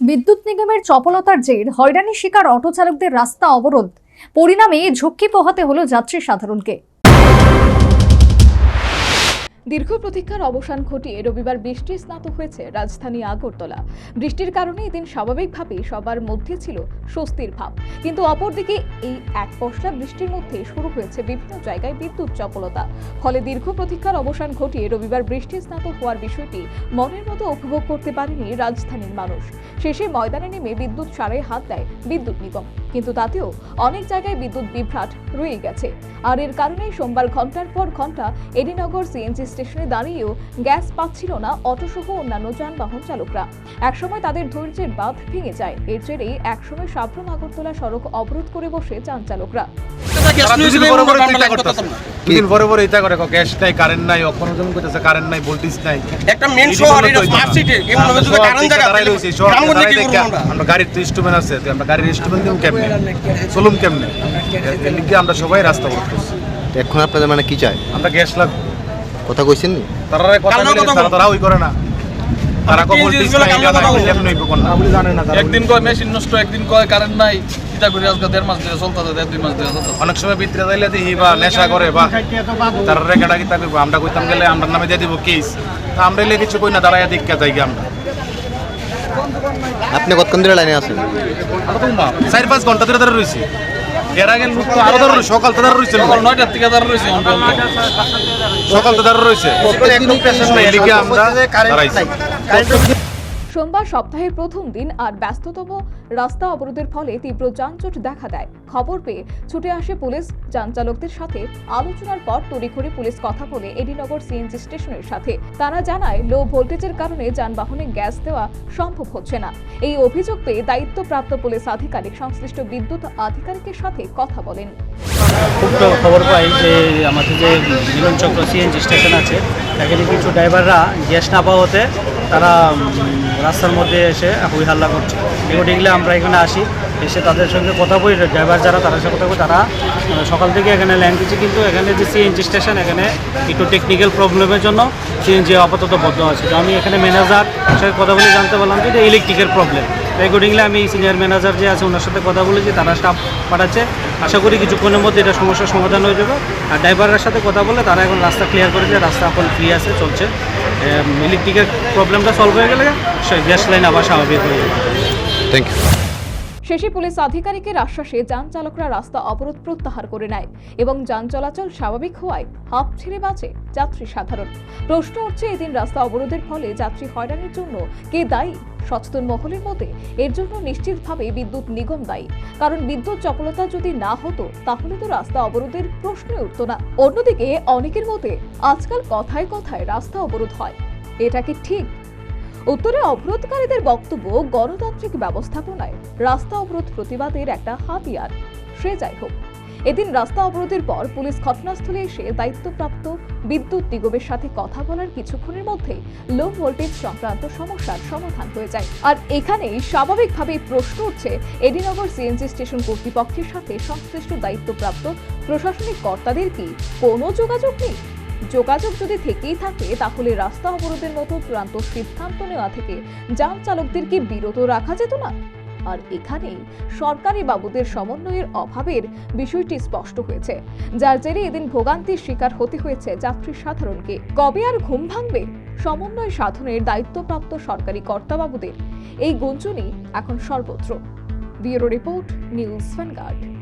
বিদ্যুৎ নিগমের চপলতার জের, হয়রানি শিকার অটো চালকদের রাস্তা অবরোধ। পরিণামে ঝক্কি পোহাতে হলো যাত্রী সাধারণকে। দীর্ঘ প্রতীক্ষার অবসান ঘটিয়ে রবিবার বৃষ্টি স্নাত হয়েছে রাজধানী আগরতলা। বৃষ্টির কারণে এদিন স্বাভাবিকভাবেই সবার মধ্যে ছিল স্বস্তির ভাব। কিন্তু অপরদিকে এই এক পশলা বৃষ্টির মধ্যে শুরু হয়েছে বিভিন্ন জায়গায় বিদ্যুৎ চপলতা। ফলে দীর্ঘ প্রতীক্ষার অবসান ঘটিয়ে রবিবার বৃষ্টি স্নাত হওয়ার বিষয়টি মনের মতো উপভোগ করতে পারেনি রাজধানীর মানুষ। শেষে ময়দানে নেমে বিদ্যুৎ সারাই হাত দেয় বিদ্যুৎ নিগম। কিন্তু তাতেও অনেক জায়গায় বিদ্যুৎ বিভ্রাট রয়ে গেছে। আর এর কারণেই সোমবার ঘণ্টার পর ঘণ্টা এডিনগর সিএনজি স্টেশনে দাঁড়িয়েও গ্যাস পাচ্ছিল না অটোসহ অন্যান্য যানবাহন চালকরা। একসময় তাদের ধৈর্যের বাঁধ ভেঙে যায়। এর জেরেই একসময় সাবরুম আগরতলা সড়ক অবরোধ করে বসে যান চালকরা। তারা পরে পরে চিন্তা করতেছে। দুদিন পরে পরে ইচ্ছা করে গ্যাস নাই কারেন্ট নাই অক্ষণ জন করতেছে কারেন্ট নাই ভোল্টেজ নাই। একটা মেন শহর এটা স্মার্ট সিটি এমন আমরা হচ্ছে কারণ জায়গা গাড়ির তো ইনস্ট্রুমেন্ট আছে আমরা গাড়ির ইনস্ট্রুমেন্ট কেমনে? চলুম কেমনে? এর লিগে আমরা সবাই রাস্তা এখন আপনাদের মানে কি চাই? আমরা গ্যাস লাগবে। কথা কইছেন নি তারা কথা তারা তারা ওই করে না। তারা এটা হইব কোন আপনি জানেন একদিন কয় মেশিন নষ্ট একদিন কয় কারেন্ট নাই। চিন্তা করি আজকে দেড় মাস ধরে চলতেছে দেড় দুই মাস ধরে অনেক সময় ভিতরে যাইলে দেখি বা নেশা করে বা তারা রেখাটা আমরা কইতাম গেলে আমরা নামে দিয়ে দিব কেস তা আমরা এলে কিছু কই না দাঁড়াইয়া দীক্ষা যাই আমরা। আপনি কতক্ষণ ধরে লাইনে আছেন? চার পাঁচ ঘণ্টা ধরে ধরে রয়েছি। এর আগে লোক তো আরও ধরো সকাল তো ধরে রয়েছে সকাল নয়টার থেকে তারা রয়েছে সকাল তো ধরে রয়েছে। এদিকে আমরা সোমবার সপ্তাহের প্রথম দিন আর ব্যস্ততম রাস্তা অবরোধের ফলে তীব্র যানজট দেখা দেয়। খবর পেয়ে ছুটে আসে পুলিশ। যান চালকদের সাথে আলোচনার পর তড়িঘড়ি পুলিশ কথা বলে এডিনগর সিএনজি স্টেশনের সাথে। তারা জানায়, লো ভোল্টেজের কারণে যানবাহনে গ্যাস দেওয়া সম্ভব হচ্ছে না। এই অভিযোগ পেয়ে দায়িত্বপ্রাপ্ত পুলিশ আধিকারিক সংশ্লিষ্ট বিদ্যুৎ আধিকারিকের সাথে কথা বলেন। খুব খবর পাই যে আমাদের যে মিলন চক্র সিএনজি স্টেশন আছে এখানে কিছু ড্রাইভাররা গ্যাস না পাওয়াতে তারা রাস্তার মধ্যে এসে হই হাল্লা করছে। দেখলে আমরা এখানে আসি, এসে তাদের সঙ্গে কথা বলি, ড্রাইভার যারা, তাদের সাথে কথা বলি, তারা সকাল থেকে এখানে ল্যান্ড দিচ্ছে। কিন্তু এখানে যে সিএনজি স্টেশন এখানে একটু টেকনিক্যাল প্রবলেমের জন্য সিএনজি আপাতত বদ্ধ আছে। তো আমি এখানে ম্যানেজার সাথে কথা বলে জানতে পারলাম যে ইলেকট্রিকের প্রবলেম অ্যাকর্ডিংলি আমি সিনিয়র ম্যানেজার যে আছে, ওনার সাথে কথা বলেছি, তারা স্টাফ পাঠাচ্ছে। আশা করি কিছুক্ষণের মধ্যে এটা সমস্যার সমাধান হয়ে যাবে। আর ড্রাইভারের সাথে কথা বলে তারা এখন রাস্তা ক্লিয়ার করেছে, রাস্তা এখন ফ্রি আছে, চলছে। ইলেকট্রিকের প্রবলেমটা সলভ হয়ে গেলে গ্যাস লাইন আবার স্বাভাবিক হয়ে যাবে। থ্যাংক ইউ শেষে পুলিশ আধিকারিকের আশ্বাসে যান চালকরা রাস্তা অবরোধ প্রত্যাহার করে নেয় এবং যান চলাচল স্বাভাবিক হওয়ায় হাফ ছেড়ে বাঁচে যাত্রী সাধারণ। প্রশ্ন উঠছে এদিন রাস্তা অবরোধের ফলে যাত্রী হয়রানির জন্য কে দায়ী? সচেতন মহলের মতে এর জন্য নিশ্চিতভাবে বিদ্যুৎ নিগম দায়ী। কারণ বিদ্যুৎ চপলতা যদি না হতো, তাহলে তো রাস্তা অবরোধের প্রশ্নই উঠত না। অন্যদিকে অনেকের মতে আজকাল কথায় কথায় রাস্তা অবরোধ হয়। এটা কি ঠিক? উত্তরে অবরোধকারীদের বক্তব্য গণতান্ত্রিক ব্যবস্থাপনায়। রাস্তা অবরোধ প্রতিবাদের একটা হাতিয়ার। সে যাই হোক, এদিন রাস্তা অবরোধের পর পুলিশ ঘটনাস্থলে এসে দায়িত্বপ্রাপ্ত বিদ্যুৎ নিগমের সাথে কথা বলার কিছুক্ষণের মধ্যেই লো ভোল্টেজ সংক্রান্ত সমস্যার সমাধান হয়ে যায়। আর এখানেই স্বাভাবিকভাবেই প্রশ্ন উঠছে, এডিনগর সিএনজি স্টেশন কর্তৃপক্ষের সাথে সংশ্লিষ্ট দায়িত্বপ্রাপ্ত প্রশাসনিক কর্তাদের কি কোনো যোগাযোগ নেই? যোগাযোগ যদি থেকেই থাকে, তাহলে রাস্তা অবরোধের মতো চূড়ান্ত সিদ্ধান্ত নেওয়া থেকে যান চালকদের কি বিরত রাখা যেত না? আর এখানেই সরকারি বাবুদের সমন্বয়ের অভাবের বিষয়টি স্পষ্ট হয়েছে। যার জেরে এদিন ভোগান্তির শিকার হতে হয়েছে যাত্রী সাধারণকে। কবে আর ঘুম ভাঙবে? সমন্বয় সাধনের দায়িত্বপ্রাপ্ত সরকারি কর্তাবাবুদের এই গুঞ্জনই এখন সর্বত্র। Bureau report, news Vanguard.